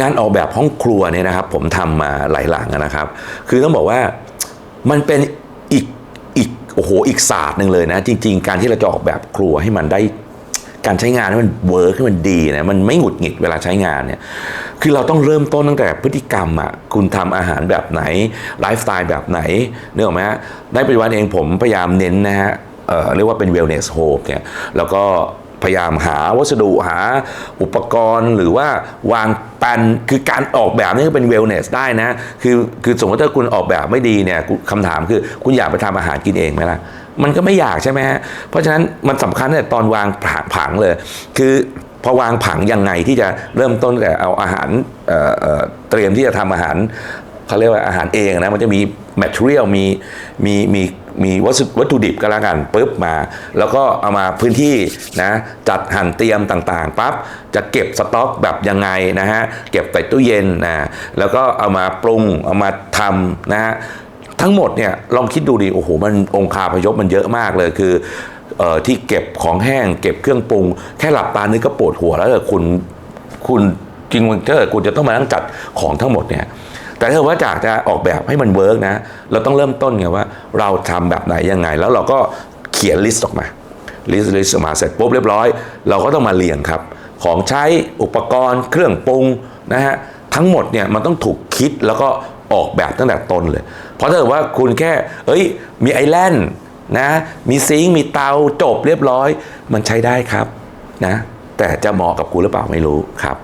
งานออกแบบห้องครัวเนี่ยนะครับ ผมทำมาหลายหลังนะครับ คือต้องบอกว่ามันเป็นอีกอีกโอ้โหอีกศาสตร์หนึ่งเลยนะ จริง ๆ การที่เราจะออกแบบครัวให้มันได้การใช้งานให้มันเวิร์กให้มันดีนะมันไม่หงุดหงิดเวลาใช้งานเนี่ยคือเราต้องเริ่มต้นตั้งแต่พฤติกรรมอะคุณทำอาหารแบบไหนไลฟ์สไตล์แบบไหนเนื้อไหมฮะในปัจจุบันเองผมพยายามเน้นนะฮะเเรียกว่าเป็น wellness home เนี่ยแล้วก็ พยายามหาวัสดุหาอุปกรณ์หรือว่าวางแปนคือการออกแบบนี่ก็เป็น wellness ได้นะ คือคือสมมติถ้าคุณออกแบบไม่ดีเนี่ยคำถามคือคุณอยากไปทำอาหารกินเองไหมล่ะ มันก็ไม่อยากใช่ไหมฮะเพราะฉะนั้นมันสำคัญแต่ตอนวางผังเลย คือพอวางผังยังไงที่จะเริ่มต้นแต่เอาอาหารเเเตรียมที่จะทำอาหาร เขาเรียกว่าอาหารเองนะมันจะมี material มีมีมีมีวัสดุวัตถุดิบก็แล้วกันปุ๊บมา แล้วก็เอามาพื้นที่นะจัดหั่นเตรียมต่างๆปั๊บจะเก็บสต็อกแบบยังไงนะฮะเก็บใส่ตู้เย็นนะแล้วก็เอามาปรุงเอามาทำนะฮะทั้งหมดเนี่ยลองคิดดูดิโอ้โหมันองคาพยพมันเยอะมากเลยคือเอ่อที่เก็บของแห้ง เก็บเครื่องปรุง แค่หลับตานึกก็ปวดหัวแล้วเออคุณคุณจริงๆถ้าเกิดคุณจะต้องมานั่งจัดของทั้งหมดเนี่ย แต่ถ้าเกิดว่าจากจะออกแบบให้มันเวิร์กนะ เราต้องเริ่มต้นไงว่าเราทำแบบไหนยังไง แล้วเราก็เขียนลิสต์ออกมาลิสต์ลิสต์ออกมาเสร็จปุ๊บเรียบร้อย เราก็ต้องมาเรียงครับ ของใช้อุปกรณ์ เครื่องปรุงนะฮะทั้งหมดเนี่ยมันต้องถูกคิดแล้วก็ออกแบบตั้งแต่ต้นเลย เพราะถ้าเกิดว่าคุณแค่ เอ้ย มีไอแลนด์นะ มีซิงค์มีเตาจบเรียบร้อย มันใช้ได้ครับนะ แต่จะเหมาะกับคุณหรือเปล่าไม่รู้ครับ